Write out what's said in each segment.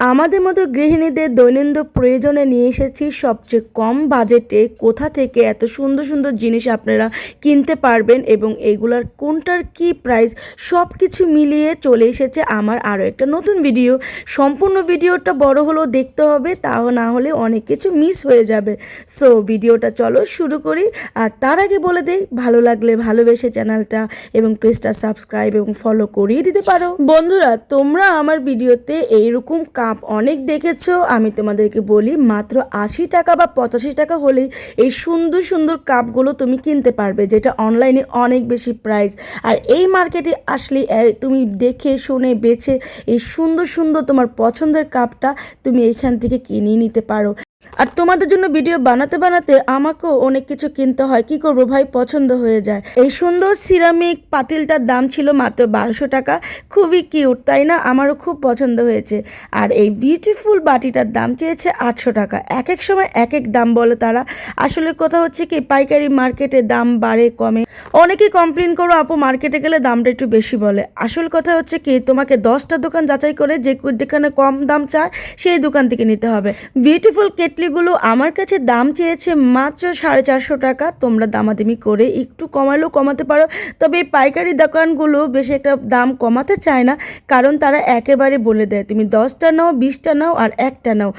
আমাদের মতো গৃহিণীদের দৈনন্দিন প্রয়োজনে নিয়ে এসেছি সবচেয়ে কম বাজেটে কোথা থেকে এত সুন্দর সুন্দর জিনিস আপনারা কিনতে পারবেন এবং এগুলার কোনটার কি প্রাইস সব কিছু মিলিয়ে চলে এসেছে আমার আরও একটা নতুন ভিডিও সম্পূর্ণ ভিডিওটা বড় হলেও দেখতে হবে তাও না হলে অনেক কিছু মিস হয়ে যাবে। সো ভিডিওটা চলো শুরু করি। আর তার আগে বলে দেই, ভালো লাগলে ভালোবেসে চ্যানেলটা এবং পেজটা সাবস্ক্রাইব এবং ফলো করিয়ে দিতে পারো। বন্ধুরা, তোমরা আমার ভিডিওতে এইরকম কাপ অনেক দেখেছ। আমি তোমাদেরকে বলি, মাত্র আশি টাকা বা পঁচাশি টাকা হলেই এই সুন্দর সুন্দর কাপগুলো তুমি কিনতে পারবে, যেটা অনলাইনে অনেক বেশি প্রাইস আর এই মার্কেটে আসলে তুমি দেখে, শুনে, বেছে এই সুন্দর সুন্দর তোমার পছন্দের কাপটা তুমি এইখান থেকে কিনে নিতে পারো। আর তোমাদের জন্য ভিডিও বানাতে বানাতে আমাকেও অনেক কিছু কিনতে হয়। কি করব ভাই? পছন্দ হয়ে যায়। এই সুন্দর সিরামিক পাতিলটার দাম ছিল মাত্র বারোশো টাকা। খুবই কিউট, তাই না? আমারও খুব পছন্দ হয়েছে। আর এই বিউটিফুল বাটিটার দাম চেয়েছে আটশো টাকা। এক এক সময় এক এক দাম বলে তারা। আসলে কথা হচ্ছে কি, পাইকারি মার্কেটে দাম বাড়ে, কমে। অনেকেই কমপ্লেন করো, আপু মার্কেটে গেলে দামটা একটু বেশি বলে। আসল কথা হচ্ছে কি, তোমাকে দশটা দোকান যাচাই করে যে যেখানে কম দাম চায়, সেই দোকান থেকে নিতে হবে। বিউটিফুল কেটলিগুলো আমার কাছে দাম চেয়েছে মাত্র সাড়ে চারশো টাকা। তোমরা দামাদামি করে একটু কমালেও কমাতে পারো। তবে এই পাইকারি দোকানগুলো বেশি একটা দাম কমাতে চায় না, কারণ তারা একেবারে বলে দেয়, তুমি দশটা নাও, বিশটা নাও আর একটা নাও।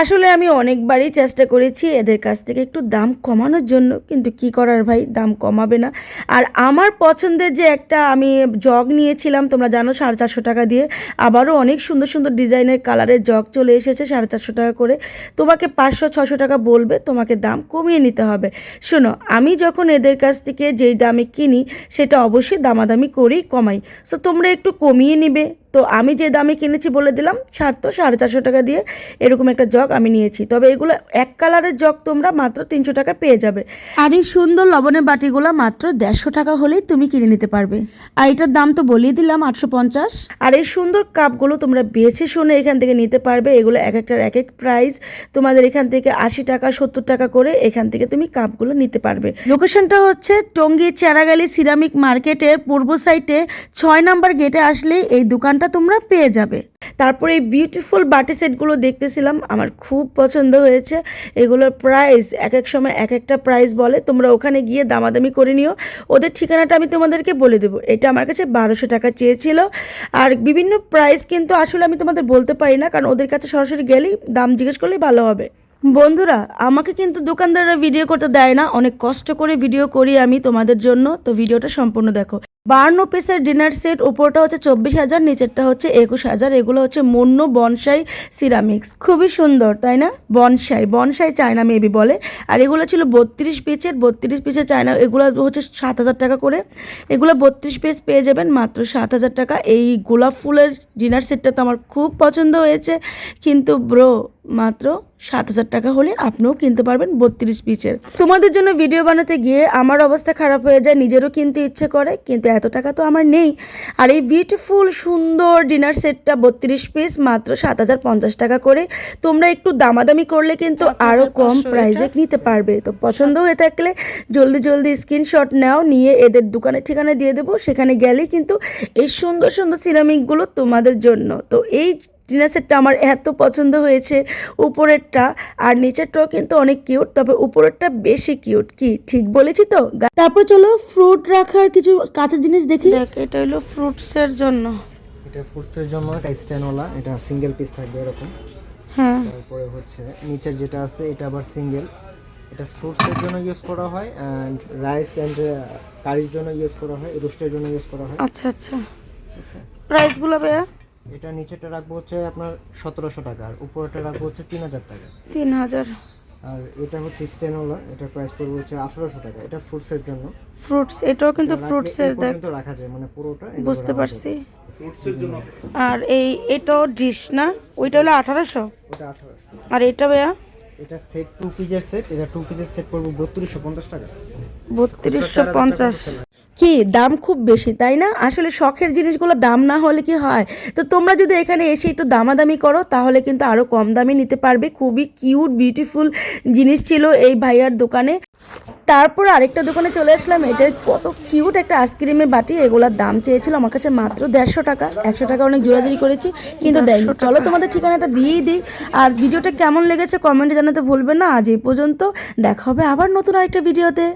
আসলে আমি অনেকবারই চেষ্টা করেছি এদের কাছ থেকে একটু দাম কমানোর জন্য, কিন্তু কি করার ভাই? দাম কমাবে না। আর আমার পছন্দের যে একটা আমি জগ নিয়েছিলাম, তোমরা জানো সাড়ে চারশো টাকা দিয়ে, আবারও অনেক সুন্দর সুন্দর ডিজাইনের কালারের জগ চলে এসেছে সাড়ে চারশো টাকা করে। তোমাকে পাঁচশো, ছশো টাকা বলবে, তোমাকে দাম কমিয়ে নিতে হবে। শোনো, আমি যখন এদের কাছ থেকে যেই দামে কিনি, সেটা অবশ্যই দামাদামি করেই কমাই। সো তোমরা একটু কমিয়ে নিবে। তো আমি যে দামে কিনেছি বলে দিলাম, ছাড় তো, সাড়ে চারশো টাকা দিয়ে এরকম একটা জগ আমি নিয়েছি। তবে এগুলো এক কালারের জগ তোমরা মাত্র তিনশো টাকা পেয়ে যাবে। আর এই সুন্দর লবণের বাটিগুলো মাত্র দেড়শো টাকা হলেই তুমি কিনে নিতে পারবে। আর এটার দাম তো বলিয়ে দিলাম আটশো পঞ্চাশ। আর এই সুন্দর কাপগুলো তোমরা বেছে শুনে এখান থেকে নিতে পারবে। এগুলো এক একটার এক এক প্রাইস তোমাদের এখান থেকে আশি টাকা, সত্তর টাকা করে এখান থেকে তুমি কাপগুলো নিতে পারবে। লোকেশনটা হচ্ছে টঙ্গী চারাগালি সিরামিক মার্কেটের পূর্ব সাইডে ছয় নাম্বার গেটে আসলে এই দোকানটা তোমরা পেয়ে যাবে। তারপরে এই বিউটিফুল বাটি সেটগুলো দেখতেছিলাম, আমার খুব পছন্দ হয়েছে। এগুলোর প্রাইস এক এক সময় এক একটা প্রাইস বলে, তোমরা ওখানে গিয়ে দামাদামি করে নিও। ওদের ঠিকানাটা আমি তোমাদেরকে বলে দেবো। এটা আমার কাছে বারোশো টাকা চেয়েছিল। আর বিভিন্ন প্রাইস কিন্তু আসলে আমি তোমাদের বলতে পারি না, কারণ ওদের কাছে সরাসরি গেলেই দাম জিজ্ঞেস করলেই ভালো হবে। বন্ধুরা, আমাকে কিন্তু দোকানদাররা ভিডিও করতে দেয় না। অনেক কষ্ট করে ভিডিও করি আমি তোমাদের জন্য। তো ভিডিওটা সম্পূর্ণ দেখো। বার্ন পিসের ডিনার সেট, উপরটা হচ্ছে চব্বিশ হাজার, নিচেরটা হচ্ছে একুশ হাজার, এগুলো হচ্ছে মন্য বনসাই সিরামিক্স। খুবই সুন্দর, তাই না? বনসাই বনসাই চায়না মেবি বলে। আর এগুলো ছিল বত্রিশ পিসের বত্রিশ পিসের চায়না, এগুলো হচ্ছে সাত হাজার টাকা করে। এগুলো বত্রিশ পিস পেয়ে যাবেন মাত্র সাত হাজার টাকা। এই গোলাপ ফুলের ডিনার সেটটা তো আমার খুব পছন্দ হয়েছে। কিন্তু ব্রো, মাত্র সাত হাজার টাকা হলে আপনিও কিনতে পারবেন বত্রিশ পিসের। তোমাদের জন্য ভিডিও বানাতে গিয়ে আমার অবস্থা খারাপ হয়ে যায়, নিজেরও কিনতে ইচ্ছে করে, কিন্তু এত টাকা তো আমার নেই। আর এই বিউটিফুল সুন্দর ডিনার সেটটা বত্রিশ পিস মাত্র সাত হাজার পঞ্চাশ টাকা করে। তোমরা একটু দামাদামি করলে কিন্তু আরও কম প্রাইজে নিতে পারবে। তো পছন্দ হয়ে থাকলে জলদি জলদি স্ক্রিনশট নাও নিয়ে এদের দোকানের ঠিকানা দিয়ে দেবো। সেখানে গেলেই কিন্তু এই সুন্দর সুন্দর সিরামিকগুলো তোমাদের জন্য। তো এই ডিনার সেটটা আমার এত পছন্দ হয়েছে। উপরেরটা আর নিচেরটাও কিন্তু অনেক কিউট তবে উপরেরটা বেশি কিউট কি ঠিক বলেছি তো? তারপর চলো ফ্রুট রাখার কিছু কাঁচা জিনিস দেখি। দেখ এটা হলো ফ্রুটসের জন্য। এটা ফুডসের জন্য এটা স্ট্যান্ডওয়ালা এটা সিঙ্গেল পিস থাকবে এরকম। হ্যাঁ। তারপরে হচ্ছে নিচের যেটা আছে এটা আবার সিঙ্গেল এটা ফ্রুটসের জন্য ইউজ করা হয় অ্যান্ড রাইস অ্যান্ড কারির জন্য ইউজ করা হয় রোস্টের জন্য ইউজ করা হয়। আচ্ছা আচ্ছা। প্রাইসগুলো ভাইয়া? এটা নিচেটা রাখব হচ্ছে আপনার সতেরোশো টাকা আর উপরেটা রাখব হচ্ছে তিন হাজার টাকা। তিন হাজার আর এটা হচ্ছে স্ট্যান্ডওয়ালা এটার প্রাইস পড়বে হচ্ছে আঠারোশো টাকা এটা ফ্রুটসের জন্য। ফ্রুটস এটাও কিন্তু ফ্রুটসের পর্যন্ত রাখা যায় মানে পুরোটা বুঝতে পারছি। যাবে। আর এই এটাও ডিশ না? ওইটা হলো আঠারোশো? ওটা আঠারোশো। আর এটা ভাইয়া? এটা সেট টু পিসের সেট এটা টু পিসের সেট পড়বে বত্রিশশো পঞ্চাশ টাকা। বত্রিশশো পঞ্চাশ। কি দাম খুব বেশি, তাই না? আসলে শখের জিনিসগুলো দাম না হলে কি হয়? তো তোমরা যদি এখানে এসে একটু দামাদামি করো, তাহলে কিন্তু আরও কম দামে নিতে পারবে। খুবই কিউট, বিউটিফুল জিনিস ছিল এই ভাইয়ার দোকানে। তারপর আরেকটা দোকানে চলে আসলাম। এটার কত কিউট একটা আইসক্রিমের বাটি, এগুলোর দাম চেয়েছিল আমার কাছে মাত্র দেড়শো টাকা। একশো টাকা অনেক জোরাজুরি করেছি, কিন্তু দেয়নি। চলো তোমাদের ঠিকানাটা দিয়েই দিই। আর ভিডিওটা কেমন লেগেছে কমেন্টে জানাতে ভুলবে না। আজ এই পর্যন্ত দেখা হবে আবার নতুন আরেকটা ভিডিওতে।